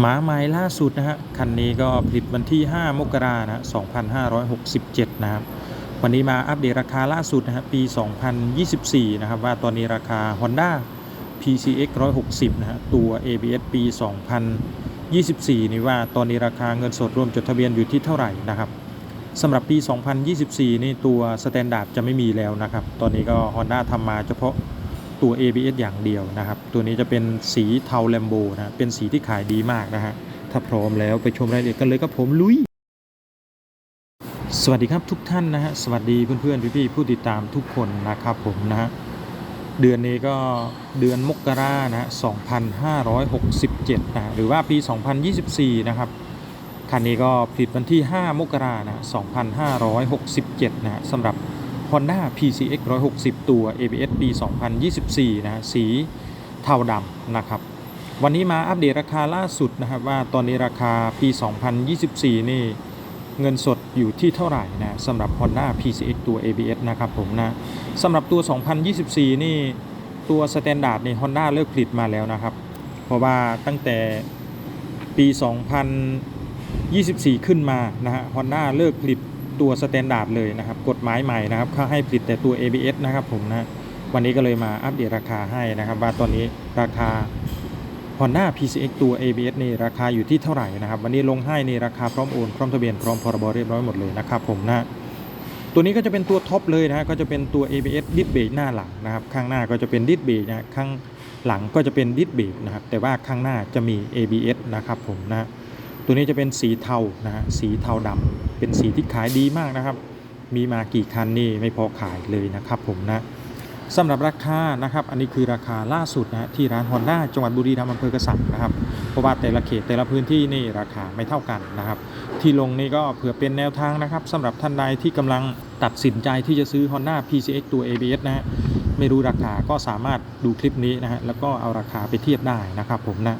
หมาไม้ล่าสุดนะฮะคันนี้ก็ผลิตวันที่ 5 มกรานะฮะ2567 นะครับ วันนี้มาอัปเดตราคาล่าสุดนะฮะปี 2024 นะครับ ว่าตอนนี้ราคา Honda PCX 160 นะฮะตัว ABS ปี 2024 นี่ว่าตอนนี้ราคาเงินสดรวมจดทะเบียนอยู่ที่เท่าไหร่นะครับสำหรับปี 2024 นี่ตัวสแตนดาร์ดจะไม่มีแล้วนะครับ ตอนนี้ก็ Honda ทำมาเฉพาะ ตัว ABS อย่างเดียวนะครับ ตัวนี้จะเป็นสีเทาแลมโบนะเป็นสีที่ขายดีมากนะฮะถ้าพร้อมแล้วไปชมรายละเอียดกันเลยครับผมลุย สวัสดีครับทุกท่านนะฮะสวัสดีเพื่อนๆพี่ๆผู้ติดตามทุกคนนะครับผมนะฮะเดือนนี้ก็เดือนมกรานะฮะ2567นะหรือว่าปี 2024 นะครับคันนี้ก็ผลิตวันที่ 5 มกรานะ 2567 นะฮะสำหรับ Honda PCX 160 ตัว ABS ปี 2024 นะสีเทาดำนะครับ วันนี้มาอัปเดตราคาล่าสุดนะครับว่าตอนนี้ราคาปี 2024 นี่เงินสดอยู่ที่เท่าไหร่นะสำหรับ Honda PCX ตัว ABS นะครับผมนะสำหรับตัว 2024 นี่ตัวสแตนดาร์ดนี่ Honda เลิกผลิตมาแล้วนะครับ เพราะว่าตั้งแต่ปี 2024 ขึ้นมานะฮะ Honda เลิกผลิต ตัวสแตนดาร์ดเลยนะครับกฎหมายใหม่นะครับเขาให้ผลิตแต่ตัว ABS นะครับผมนะวันนี้ก็เลยมาอัปเดตราคาให้นะครับว่าตอนนี้ราคา Honda PCX ตัว ABS นี่ราคาอยู่ที่เท่าไหร่นะครับวันนี้ลงให้ในราคาพร้อมโอนพร้อมทะเบียนพร้อมพรบเรียบร้อยหมดเลยนะครับผมนะตัวนี้ก็จะเป็นตัวท็อปเลยนะฮะก็จะเป็นตัว ABS ดิสเบรกหน้าหลังนะครับข้างหน้าก็จะเป็นดิสเบรกนะข้างหลังก็จะเป็นดิสเบรกนะครับแต่ว่าข้างหน้าจะมี ABS นะครับผมนะ ตัวนี้จะเป็นสีเทานะฮะสีเทาดำเป็นสีที่ขายดีมากนะครับ มีมากี่คันนี่ไม่พอขายเลยนะครับผมนะสำหรับราคานะครับ อันนี้คือราคาล่าสุดนะฮะที่ร้านฮอนด้าจังหวัดบุรีรัมย์อำเภอกระสังนะครับ เพราะว่าแต่ละเขตแต่ละพื้นที่นี่ราคาไม่เท่ากันนะครับ ที่ลงนี่ก็เผื่อเป็นแนวทางนะครับสำหรับท่านใดที่กำลังตัดสินใจที่จะซื้อ Honda PCX ตัว ABS นะฮะไม่รู้ราคาก็สามารถดูคลิปนี้นะฮะแล้วก็เอาราคาไปเทียบได้นะครับผมนะ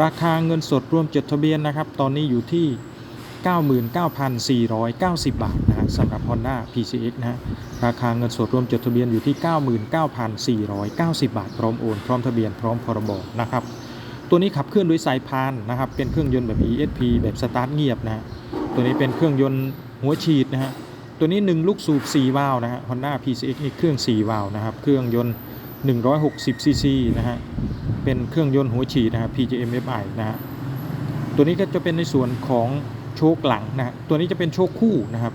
ราคาเงินสดรวมจดทะเบียนนะครับ ตอนนี้อยู่ที่ 99,490 บาทนะฮะสำหรับ Honda PCX นะฮะราคาเงินสดรวมจดทะเบียนอยู่ที่ 99,490 บาท พร้อมโอนพร้อมทะเบียนพร้อมพรบนะครับ ตัวนี้ขับเคลื่อนโดยสายพานนะครับ เป็นเครื่องยนต์แบบ ESP แบบสตาร์ทเงียบนะฮะตัวนี้เป็นเครื่องยนต์หัวฉีดนะฮะตัวนี้ 1 ลูกสูบ 4 วาล์วนะฮะ Honda PCX นี่เครื่อง 4 วาล์วนะครับ เครื่องยนต์ 160ซีซีนะฮะ เป็นเครื่องยนต์หัวฉีดนะครับ PGM FI นะฮะตัวนี้ก็จะเป็นในส่วนของโชคหลังนะฮะตัวนี้จะเป็นโชคคู่นะครับ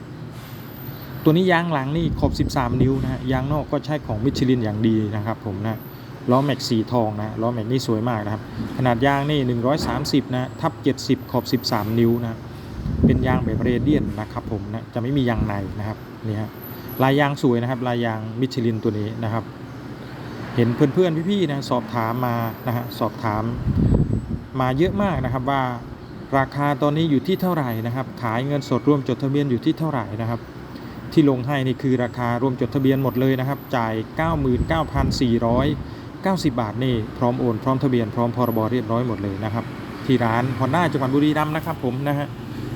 ตัวนี้ยางหลังนี่ขอบ 13 นิ้วนะฮะยางนอกก็ใช้ของมิชลินอย่างดีนะครับผมนะล้อแม็กสีทองนะล้อแม็กนี่สวยมากนะครับ ขนาดยางนี่ 130 นะทับ 70 ขอบ 13 นิ้วนะเป็นยางแบบเรเดียนนะครับผมนะจะไม่มียางในนะครับนี่ฮะลายยางสวยนะครับ ลายยางมิชลินตัวนี้นะครับ เห็นเพื่อนๆพี่ๆนะสอบถามมานะฮะสอบถามมาเยอะมากนะครับว่าราคาตอนนี้อยู่ที่เท่าไหร่นะครับ ขายเงินสดรวมจดทะเบียนอยู่ที่เท่าไหร่นะครับ ที่ลงให้นี่คือราคารวมจดทะเบียนหมดเลยนะครับ จ่าย 99,490 บาทนี่พร้อมโอนพร้อมทะเบียนพร้อมพรบเรียบร้อยหมดเลยนะครับ ที่ร้าน Honda จังหวัดบุรีรัมย์นะครับผมนะฮะ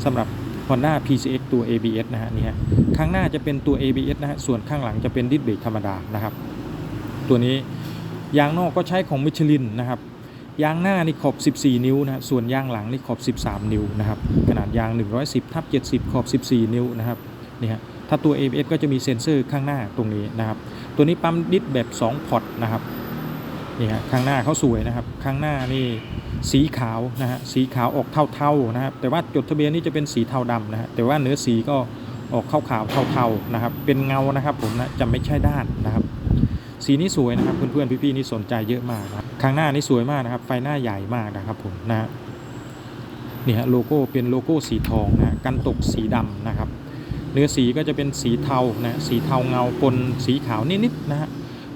สำหรับ Honda PCX ตัว ABS นะฮะนี่ฮะข้างหน้าจะเป็นตัว ABS นะฮะส่วนข้างหลังจะเป็นดิสเบรกธรรมดานะครับ ตัวนี้ ยางนอกก็ใช้ของมิชลินนะครับ ยางหน้านี่ขอบ 14 นิ้วนะฮะส่วนยางหลังนี่ขอบ 13 นิ้วนะครับ ขนาดยาง 110ทับ70 ขอบ 14 นิ้วนะครับนี่ฮะถ้าตัว ABS ก็จะมีเซ็นเซอร์ข้างหน้าตรงนี้นะครับ ตัวนี้ปั๊มดิสแบบ 2 พอร์ตนะครับนี่ฮะข้างหน้าเขาสวยนะครับ ข้างหน้านี่สีขาวนะฮะสีขาวออกเทาๆนะครับ แต่ว่าจดทะเบียนนี่จะเป็นสีเทาดำนะฮะแต่ว่าเนื้อสีก็ออกขาวๆเทาๆนะครับ เป็นเงานะครับผมนะจะไม่ใช่ด้านนะครับ สีนี้สวยนะครับเพื่อนๆพี่ๆนี่สนใจเยอะมากนะครับข้างหน้านี่สวยมากนะครับ ไฟหน้าใหญ่มากนะครับผมนะฮะนี่ฮะโลโก้เป็นโลโก้สีทองนะฮะกันตกสีดำนะครับ เนื้อสีก็จะเป็นสีเทานะสีเทาเงาปนสีขาวนิดๆนะฮะ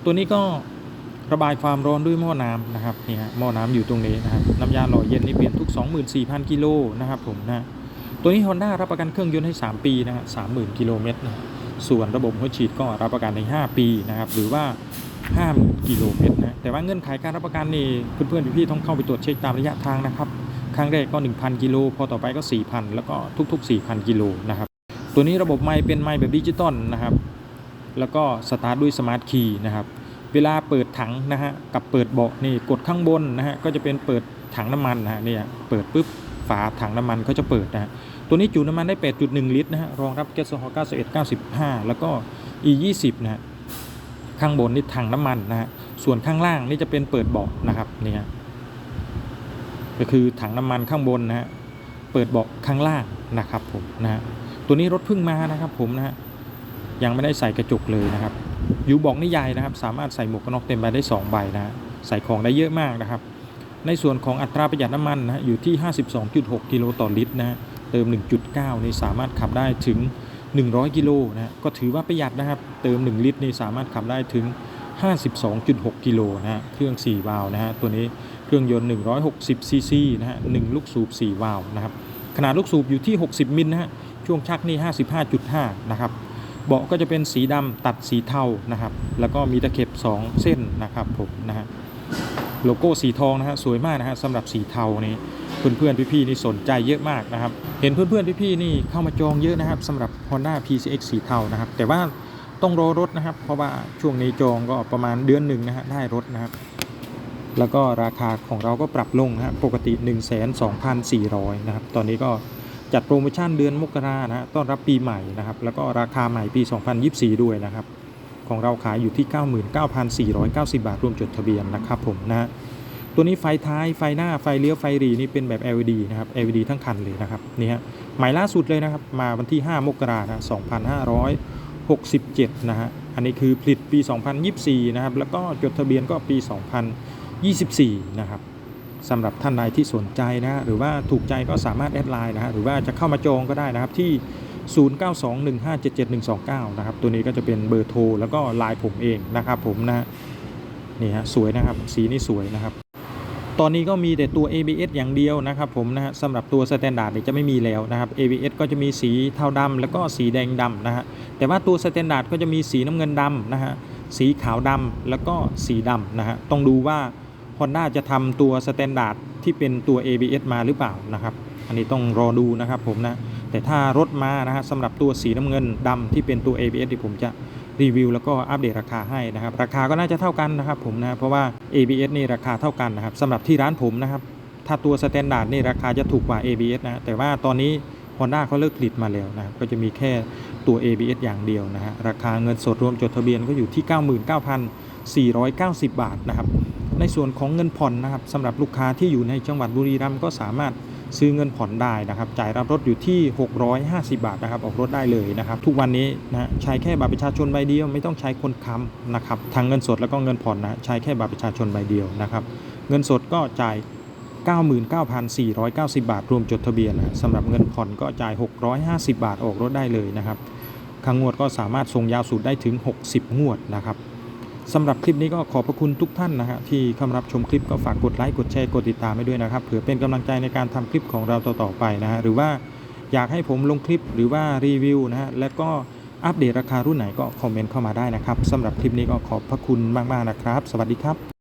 ตัวนี้ก็ระบายความร้อนด้วยหม้อน้ำนะครับนี่ฮะหม้อน้ำอยู่ตรงนี้นะครับน้ำยาหล่อเย็นนี่เปลี่ยนทุก 24,000 กิโลนะครับผมนะตัวนี้ Honda รับประกันเครื่องยนต์ให้ 3 ปีนะฮะ30,000 กิโลเมตรนะ ส่วนระบบหัวฉีดก็รับประกันใน 5 ปีนะครับ หรือว่า 5 กิโลเมตรนะแต่ว่าเงื่อนไขการรับประกันนี่เพื่อนๆพี่ๆต้องเข้าไปตรวจเช็คตามระยะทางนะครับครั้งแรกก็ 1,000 กิโล พอต่อไปก็ 4,000 แล้วก็ทุก ๆ 4,000 กิโลนะครับ ตัวนี้ระบบไมค์เป็นไมค์แบบดิจิตอลนะครับ แล้วก็สตาร์ทด้วยสมาร์ทคีย์นะครับ เวลาเปิดถังนะฮะ กับเปิดเบาะนี่กดข้างบนนะฮะ ก็จะเป็นเปิดถังน้ำมันนะฮะ เนี่ย เปิดปุ๊บ ฝาถังน้ำมันเขาจะเปิดนะฮะตัวนี้จุน้ำมันได้ 8.1 ลิตรนะฮะรองรับแก๊สโซฮอล์91 95 แล้วก็ E 20 นะฮะข้างบนนี่ถังน้ำมันนะฮะส่วนข้างล่างนี่จะเป็นเปิดเบาะนะครับเนี่ยก็คือถังน้ำมันข้างบนนะฮะเปิดเบาะข้างล่างนะครับผมนะฮะตัวนี้รถเพิ่งมานะครับผมนะฮะยังไม่ได้ใส่กระจกเลยนะครับยูบอกนี่ใหญ่นะครับ สามารถใส่หมวกกันน็อกเต็มใบได้ 2 ใบนะฮะใส่ของได้เยอะมากนะครับ ในส่วนของอัตราประหยัดน้ำมันนะอยู่ที่ 52.6 กิโลต่อลิตรนะเติม 1.9นี่สามารถขับได้ถึง 100 กิโลนะฮะก็ถือว่าประหยัดนะครับ เติม 1 ลิตรนี่สามารถขับได้ถึง 52.6 กิโลนะฮะเครื่อง 4 วาล์วนะฮะตัวนี้เครื่องยนต์ 160 ซีซีนะฮะ1ลูกสูบ 4 วาล์วนะครับขนาดลูกสูบอยู่ที่ 60 มิลนะฮะช่วงชักนี่ 55.5 นะครับเบาะก็จะเป็นสีดำตัดสีเทานะครับ แล้วก็มีตะเข็บ 2 เส้นนะครับผมนะฮะ โลโก้สีทองนะฮะสวยมากนะฮะสำหรับสีเทานี่เพื่อนๆพี่ๆนี่สนใจเยอะมากนะครับ เห็นเพื่อนๆพี่ๆนี่เข้ามาจองเยอะนะครับสำหรับ Honda PCX สีเทานะครับ แต่ว่าต้องรอรถนะครับ เพราะว่าช่วงนี้จองก็ประมาณเดือนหนึ่งนะฮะได้รถนะครับ แล้วก็ราคาของเราก็ปรับลงนะฮะปกติ 1 2 4 0 0 นะครับ ตอนนี้ก็จัดโปรโมชั่นเดือนมกรานะฮะต้อนรับปีใหม่นะครับ แล้วก็ราคาใหม่ปี 2024 ด้วยนะครับ ของเราขายอยู่ที่ 99,490 บาทรวมจดทะเบียนนะครับผมนะตัวนี้ไฟท้ายไฟหน้าไฟเลี้ยวไฟหรีนี่เป็นแบบ LED นะครับ LED ทั้งคันเลยนะครับนี่ฮะใหม่ล่าสุดเลยนะครับ มาวันที่ 5 มกรานะ2567 นะฮะอันนี้คือผลิตปี 2024 นะครับ แล้วก็จดทะเบียนก็ปี 2024 นะครับสำหรับท่านใดที่สนใจนะฮะหรือว่าถูกใจก็สามารถแอดไลน์นะฮะหรือว่าจะเข้ามาจองก็ได้นะครับที่ 0921577129 นะครับ ตัวนี้ก็จะเป็นเบอร์โทรแล้วก็ไลน์ผมเองนะครับผมนะนี่ฮะสวยนะครับสีนี่สวยนะครับ ตอนนี้ก็มีแต่ตัว ABS อย่างเดียวนะครับผมนะฮะสำหรับตัว Standard เนี่ยจะไม่มีแล้วนะครับ ABS ก็จะมีสีเทาดำแล้วก็สีแดงดำนะฮะแต่ว่าตัว Standard ก็จะมีสีน้ำเงินดำนะฮะสีขาวดำแล้วก็สีดำนะฮะต้องดูว่า Honda จะทำตัว Standard ที่เป็นตัว ABS มาหรือเปล่านะครับ อันนี้ต้องรอดูนะครับผมนะ แต่ถ้ารถมานะฮะสำหรับตัวสีน้ำเงินดำที่เป็นตัว ABS ที่ผมจะรีวิวแล้วก็อัปเดตราคาให้นะครับ ราคาก็น่าจะเท่ากันนะครับผมนะเพราะว่า ABS นี่ราคาเท่ากันนะครับสำหรับที่ร้านผมนะครับ ถ้าตัว Standard นี่ราคาจะถูกกว่า ABS นะแต่ว่าตอนนี้ Honda เขาเลิกผลิตมาแล้วนะครับก็จะมีแค่ตัว ABS อย่างเดียวนะฮะราคาเงินสดรวมจดทะเบียนก็อยู่ที่ 99,490 บาทนะครับในส่วนของเงินผ่อนนะครับสำหรับลูกค้าที่อยู่ในจังหวัดบุรีรัมย์ก็สามารถ ซื้อเงินผ่อนได้นะครับ จ่ายรับรถอยู่ที่ 650 บาทนะครับ ออกรถได้เลยนะครับ ทุกวันนี้นะใช้แค่บัตรประชาชนใบเดียวไม่ต้องใช้คนค้ำนะครับทั้งเงินสดแล้วก็เงินผ่อนนะใช้แค่บัตรประชาชนใบเดียวนะครับ เงินสดก็จ่าย 99,490 บาท รวมจดทะเบียนนะสำหรับเงินผ่อนก็จ่าย 650 บาทออกรถได้เลยนะครับครั้งงวดก็สามารถส่งยาวสุดได้ถึง 60 งวดนะครับ สำหรับคลิปนี้ก็ขอบพระคุณทุกท่านนะฮะที่เข้ามารับชมคลิปก็ฝากกดไลค์กดแชร์กดติดตามให้ด้วยนะครับเผื่อเป็นกำลังใจในการทำคลิปของเราต่อๆไปนะฮะหรือว่าอยากให้ผมลงคลิปหรือว่ารีวิวนะฮะและก็อัปเดตราคารุ่นไหนก็คอมเมนต์เข้ามาได้นะครับสำหรับคลิปนี้ก็ขอบพระคุณมากๆนะครับ สวัสดีครับ